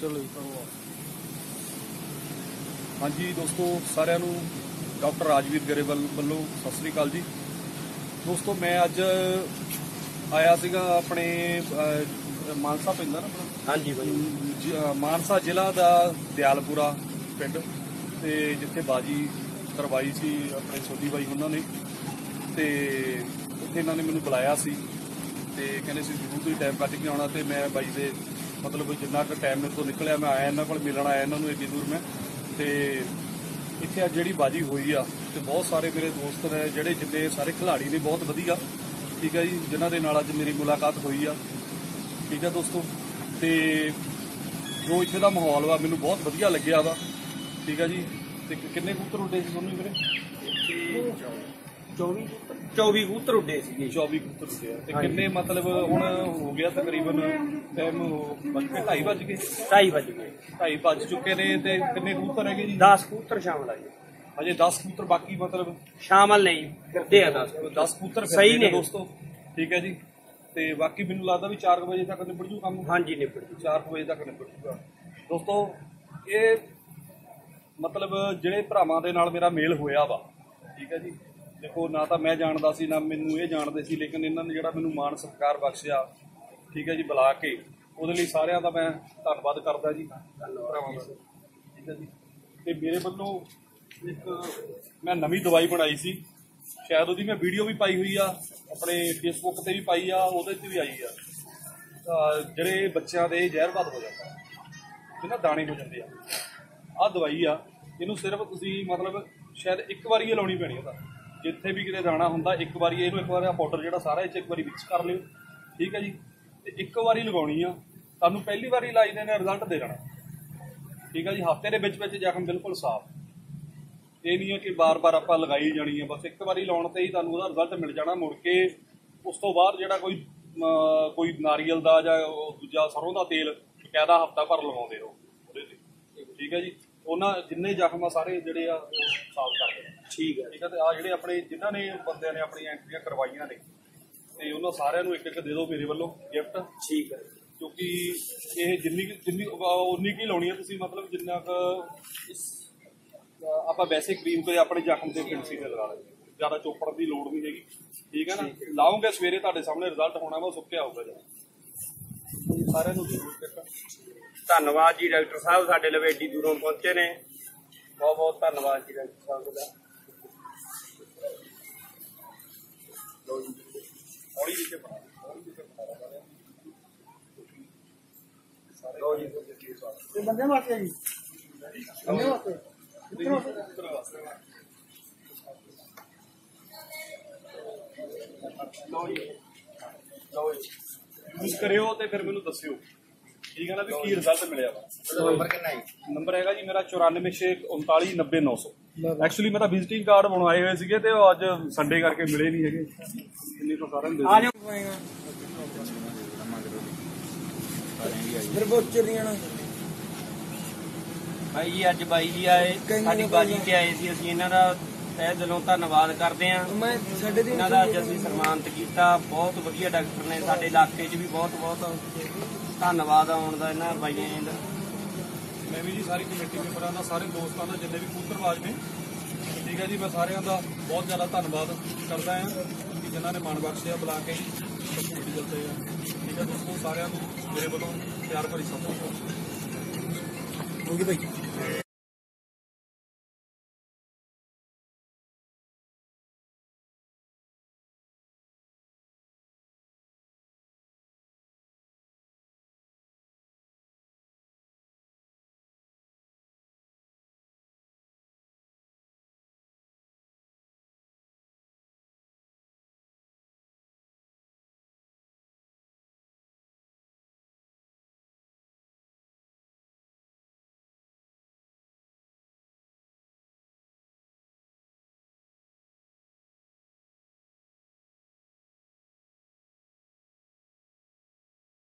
ਚਲੋ ਜੀ ਹਾਂਜੀ ਦੋਸਤੋ ਸਾਰਿਆਂ ਨੂੰ ਡਾਕਟਰ ਰਾਜਵੀਰ ਗਰੇਵਾਲ ਵੱਲੋਂ ਸਤਿ ਸ੍ਰੀ ਅਕਾਲ ਜੀ। ਦੋਸਤੋ ਮੈਂ ਅੱਜ ਆਇਆ ਸੀਗਾ ਆਪਣੇ ਮਾਨਸਾ ਪੈਂਦਾ ਨਾ ਹਾਂਜੀ ਬਾਈ ਮਾਨਸਾ ਜ਼ਿਲ੍ਹਾ ਦਾ ਦਿਆਲਪੁਰਾ ਪਿੰਡ ਤੇ ਜਿੱਥੇ ਬਾਜੀ ਕਰਵਾਈ ਸੀ ਆਪਣੇ ਸੋਢੀ ਬਾਈ ਉਹਨਾਂ ਨੇ। ਤੇ ਉੱਥੇ ਇਹਨਾਂ ਨੇ ਮੈਨੂੰ ਬੁਲਾਇਆ ਸੀ ਤੇ ਕਹਿੰਦੇ ਸੀ ਜ਼ਰੂਰ ਤੁਸੀਂ ਟਾਈਮ ਕੱਢ ਕੇ ਆਉਣਾ ਤੇ ਮੈਂ ਬਾਈ ਦੇ ਮਤਲਬ ਜਿੰਨਾ ਕੁ ਟਾਈਮ ਮੇਰੇ ਤੋਂ ਨਿਕਲਿਆ ਮੈਂ ਆਇਆ ਇਹਨਾਂ ਕੋਲ ਮਿਲਣ ਆਇਆ ਇਹਨਾਂ ਨੂੰ ਏਡੀ ਦੂਰ ਮੈਂ। ਤੇ ਇੱਥੇ ਅੱਜ ਜਿਹੜੀ ਬਾਜੀ ਹੋਈ ਆ ਤੇ ਬਹੁਤ ਸਾਰੇ ਮੇਰੇ ਦੋਸਤ ਨੇ ਜਿਹੜੇ ਜਿੰਨੇ ਸਾਰੇ ਖਿਡਾਰੀ ਨੇ ਬਹੁਤ ਵਧੀਆ। ਠੀਕ ਹੈ ਜੀ ਜਿਨ੍ਹਾਂ ਦੇ ਨਾਲ ਅੱਜ ਮੇਰੀ ਮੁਲਾਕਾਤ ਹੋਈ ਆ। ਠੀਕ ਹੈ ਦੋਸਤੋ ਤੇ ਜੋ ਇੱਥੇ ਦਾ ਮਾਹੌਲ ਵਾ ਮੈਨੂੰ ਬਹੁਤ ਵਧੀਆ ਲੱਗਿਆ ਵਾ। ਠੀਕ ਹੈ ਜੀ ਤੇ ਕਿੰਨੇ ਕਬੂਤਰ ਉੱਡੇ ਸੀ ਤੁਹਾਨੂੰ ਵੀਰੇ? 24 24 ਕਬੂਤਰ ਉੱਡੇ ਸੀਗੇ। 24 ਕਬੂਤਰ ਉੱਡੇ ਆ। ਤੇ ਕਿੰਨੇ ਮਤਲਬ ਹੁਣ ਹੋ ਗਿਆ ਤਕਰੀਬਨ ਟਾਈਮ ਕੇ 2:30 ਵੱਜ ਗਏ? 2:30 ਵਜੇ 2:30 ਵੱਜ ਚੁੱਕੇ ਨੇ ਤੇ ਕਿੰਨੇ ਕਬੂਤਰ ਹੈਗੇ ਜੀ? 10 ਕਬੂਤਰ ਸ਼ਾਮਲ ਆ ਜੀ। ਅਜੇ 10 ਕਬੂਤਰ ਬਾਕੀ ਮਤਲਬ ਸ਼ਾਮਲ ਨਹੀਂ ਕਰਦੇ ਆ 10 10 ਕਬੂਤਰ ਸਹੀ ਨੇ। ਦੋਸਤੋ। ਠੀਕ ਹੈ ਜੀ। ਤੇ ਬਾਕੀ ਮੈਨੂੰ ਲੱਗਦਾ ਵੀ 4 ਵਜੇ ਤੱਕ ਨਿਬੜ ਜੂ ਕੰਮ? ਹਾਂਜੀ ਨਿਬੜ ਜੀ। 4 ਵਜੇ ਤੱਕ ਨਿਬੜ ਜੂਗਾ। ਦੋਸਤੋ ਇਹ ਮਤਲਬ ਜਿਹੜੇ ਭਰਾਵਾਂ ਦੇ ਨਾਲ ਮੇਰਾ ਮੇਲ ਹੋਇਆ ਵਾ। ਠੀਕ ਹੈ ਜੀ। ਦੇਖੋ, ਨਾ ਤਾਂ ਮੈਂ ਜਾਣਦਾ ਸੀ, ਨਾ ਮੈਨੂੰ ਇਹ ਜਾਣਦੇ ਸੀ, ਲੇਕਿਨ ਇਹਨਾਂ ਨੇ ਜਿਹੜਾ ਮੈਨੂੰ ਮਾਣ ਸਤਿਕਾਰ ਬਖਸ਼ਿਆ, ਠੀਕ ਹੈ ਜੀ, ਬੁਲਾ ਕੇ, ਉਹਦੇ ਲਈ ਸਾਰਿਆਂ ਦਾ ਮੈਂ ਧੰਨਵਾਦ ਕਰਦਾ ਜੀ, ਭਰਾਵਾਂ ਠੀਕ ਹੈ ਜੀ। ਤੇ ਮੇਰੇ ਵੱਲੋਂ ਇੱਕ ਮੈਂ ਨਵੀਂ ਦਵਾਈ ਬਣਾਈ ਸੀ, ਸ਼ਾਇਦ ਉਹਦੀ ਮੈਂ ਵੀਡੀਓ ਵੀ ਪਾਈ ਹੋਈ ਆ, ਆਪਣੇ ਫੇਸਬੁੱਕ ਤੇ ਵੀ ਪਾਈ ਆ, ਉਹਦੇ ਤੇ ਵੀ ਆਈ ਆ। ਜਿਹੜੇ ਬੱਚਿਆਂ ਦੇ ਜ਼ਹਿਰਵਾਦ ਹੋ ਜਾਂਦਾ ਜਿਹਨਾਂ ਦਾਣੇ ਹੋ ਜਾਂਦੇ ਆ। ਆਹ ਦਵਾਈ ਆ, ਇਹਨੂੰ ਸਿਰਫ ਤੁਸੀਂ ਮਤਲਬ ਸ਼ਾਇਦ ਇੱਕ ਵਾਰੀ ਹੀ ਲਾਉਣੀ ਪੈਣੀ ਉਹਦਾ। ਜਿੱਥੇ ਵੀ ਕਿਤੇ ਜਾਣਾ ਹੁੰਦਾ, ਇੱਕ ਵਾਰੀ ਇਹਨੂੰ ਇੱਕ ਵਾਰ ਆ ਪਾਊਡਰ ਜਿਹੜਾ ਸਾਰਾ ਇਹ 'ਚ ਇੱਕ ਵਾਰੀ ਮਿਕਸ ਕਰ ਲਿਓ। ਠੀਕ ਹੈ ਜੀ? ਤੇ ਇੱਕ ਵਾਰੀ ਲਗਾਉਣੀ ਆ। ਤੁਹਾਨੂੰ ਪਹਿਲੀ ਵਾਰੀ ਲਾਈ ਦੇ ਨੇ ਰਿਜ਼ਲਟ ਦੇ ਜਾਣਾ ਠੀਕ ਹੈ ਜੀ? ਹਫ਼ਤੇ ਦੇ ਵਿੱਚ ਵਿੱਚ ਜ਼ਖਮ ਬਿਲਕੁਲ ਸਾਫ਼। ਇਹ ਨਹੀਂ ਹੈ ਕਿ ਬਾਰ-ਬਾਰ ਆਪਾਂ ਲਗਾਈ ਜਾਣੀ ਹੈ ਬਸ ਇੱਕ ਵਾਰੀ ਲਾਉਣ ਤੇ ਹੀ ਤੁਹਾਨੂੰ ਉਹਦਾ ਰਿਜ਼ਲਟ ਮਿਲ ਜਾਣਾ ਮੁੜ ਕੇ। ਉਸ ਤੋਂ ਬਾਅਦ ਜਿਹੜਾ ਕੋਈ ਕੋਈ ਨਾਰੀਅਲ ਦਾ ਜਾਂ ਦੂਜਾ ਸਰੋਂ ਦਾ ਤੇਲ, ਬਕਾਇਦਾ ਹਫਤਾ ਭਰ ਲਗਾਉਂਦੇ ਰਹੋ। ਉਹਦੇ ਤੇ। ਠੀਕ ਹੈ ਜੀ? ਉਹਨਾਂ ਜਿੰਨੇ ਜ਼ਖਮ ਆ, ਸਾਰੇ ਜਿਹੜੇ ਆ, ਉਹ ਸਾਫ਼ ਕਰਦੇ ਠੀਕ ਹੈ। ਠੀਕ ਹੈ ਤੇ ਆ ਜਿਹੜੇ ਆਪਣੇ ਜਿਨ੍ਹਾਂ ਨੇ ਬੰਦਿਆਂ ਨੇ ਆਪਣੀਆਂ ਐਂਟਰੀਆਂ ਕਰਵਾਈਆਂ ਨੇ ਤੇ ਉਹਨਾਂ ਸਾਰਿਆਂ ਨੂੰ ਇੱਕ ਇੱਕ ਦੇ ਦਿਓ ਮੇਰੇ ਵੱਲੋਂ ਗਿਫਟ ਠੀਕ ਹੈ। ਕਿਉਂਕਿ ਇਹ ਜਿੰਨੀ ਜਿੰਨੀ ਉਨੀ ਕੀ ਲਾਉਣੀ ਹੈ ਤੁਸੀਂ ਮਤਲਬ ਜਿੰਨਾ ਕੁ ਆਪਾਂ ਵੈਸੇ ਕਰੀਮ ਤੇ ਆਪਣੇ ਜ਼ਖਮ ਤੇ ਫਿੰਸੀ ਤੇ ਲਗਾ ਲੈਂਦੇ ਜ਼ਿਆਦਾ ਚੋਪੜ ਦੀ ਲੋੜ ਨਹੀਂ ਹੈਗੀ। ਠੀਕ ਹੈ ਨਾ? ਲਾਉਂਗੇ ਸਵੇਰੇ ਤੁਹਾਡੇ ਸਾਹਮਣੇ ਰਿਜ਼ਲਟ ਹੋਣਾ ਵਾ ਉਹ ਸੁੱਕਿਆ ਹੋਊਗਾ ਜੀ ਸਾਰਿਆਂ ਨੂੰ ਧੰਨਵਾਦ ਜੀ ਡਾਕਟਰ ਸਾਹਿਬ ਸਾਡੇ ਲਵੇ ਏਡੀ ਦੂਰੋਂ ਪਹੁੰਚੇ ਨੇ। ਬਹੁਤ ਬਹੁਤ ਧੰਨਵਾਦ ਜੀ ਡਾਕਟਰ ਸਾਹਿਬ ਦਾ। ਹੌਲੀ ਜਿਹੀ ਬਣਾ ਹੌਲੀ ਜਿਹੀ ਬਣਾ ਲਓ ਜੀ। ਇਹ ਬੰਦੇ ਵਾਸਤੇ ਜੀ? ਬੰਦੇ ਵਾਸਤੇ? ਕਿੱਥੇ ਵਾਸਤੇ? ਲਓ ਜੀ। ਲਓ ਜੀ। ਯੂਜ਼ ਕਰਿਓ ਤੇ ਫਿਰ ਮੈਨੂੰ ਦੱਸਿਓ। ਠੀਕ ਹੈ ਨਾ ਵੀ ਕੀ ਰਿਜ਼ਲਟ ਮਿਲਿਆ ਵਾ। ਨੰਬਰ ਕਿੰਨਾ ਹੈ? ਨੰਬਰ ਹੈਗਾ ਜੀ ਮੇਰਾ 9439390900 ਐਕਚੁਅਲੀ ਮੇਰਾ ਵਿਜ਼ਿਟਿੰਗ ਕਾਰਡ ਬਣਵਾਏ ਹੋਏ ਸੀਗੇ ਤੇ ਉਹ ਅੱਜ ਸੰਡੇ ਕਰਕੇ ਮਿਲੇ ਨਹੀਂ ਹੈਗੇ। ਇੰਨੀ ਤੋਂ ਸਾਰਿਆਂ ਨੂੰ ਆ ਜਾਓ। ਫਿਰ ਬੋਚਰ ਦੀਆਂ ਨਾ। ਭਾਈ ਜੀ ਅੱਜ ਬਾਈ ਜੀ ਆਏ। ਸਾਡੀ ਬਾਜੀ ਤੇ ਆਏ ਸੀ। ਅਸੀਂ ਇਹਨਾਂ ਦਾ ਤਹਿ ਦਿਲੋਂ ਧੰਨਵਾਦ ਕਰਦੇ ਹਾਂ। ਮੈਂ ਸਾਡੇ ਦੀ ਇਹਨਾਂ ਦਾ ਅੱਜ ਅਸੀਂ ਸਨਮਾਨਿਤ ਕੀਤਾ। ਬਹੁਤ ਵਧੀਆ ਡਾਕਟਰ ਨੇ ਸਾਡੇ ਇਲਾਕੇ 'ਚ ਵੀ ਬਹੁਤ ਬਹੁਤ ਧੰਨਵਾਦ ਆਉਣ ਦਾ ਇਹਨਾਂ ਬਾਈਆਂ ਜੀ ਦਾ। ਮੈਂ ਵੀ ਜੀ ਸਾਰੀ ਕਮੇਟੀ ਮੈਂਬਰਾਂ ਦਾ, ਸਾਰੇ ਦੋਸਤਾਂ ਦਾ, ਜਿੰਨੇ ਵੀ ਕੂਤਰਵਾਜ ਨੇ। ਠੀਕ ਹੈ ਜੀ, ਮੈਂ ਸਾਰਿਆਂ ਦਾ ਬਹੁਤ ਜ਼ਿਆਦਾ ਧੰਨਵਾਦ ਕਰਦਾ ਹਾਂ ਕਿ ਜਿਨ੍ਹਾਂ ਨੇ ਮਾਣ ਬਖਸ਼ਿਆ, ਬੁਲਾ ਕੇ ਕਮੇਟੀ ਦਿੱਤੇ ਆ। ਠੀਕ ਹੈ ਦੋਸਤੋ, ਸਾਰਿਆਂ ਨੂੰ ਮੇਰੇ ਵੱਲੋਂ ਪਿਆਰ ਭਰੀ ਸਤਿ ਸ਼੍ਰੀ ਅਕਾਲ। ਹੋ ਗਈ ਭਾਈ?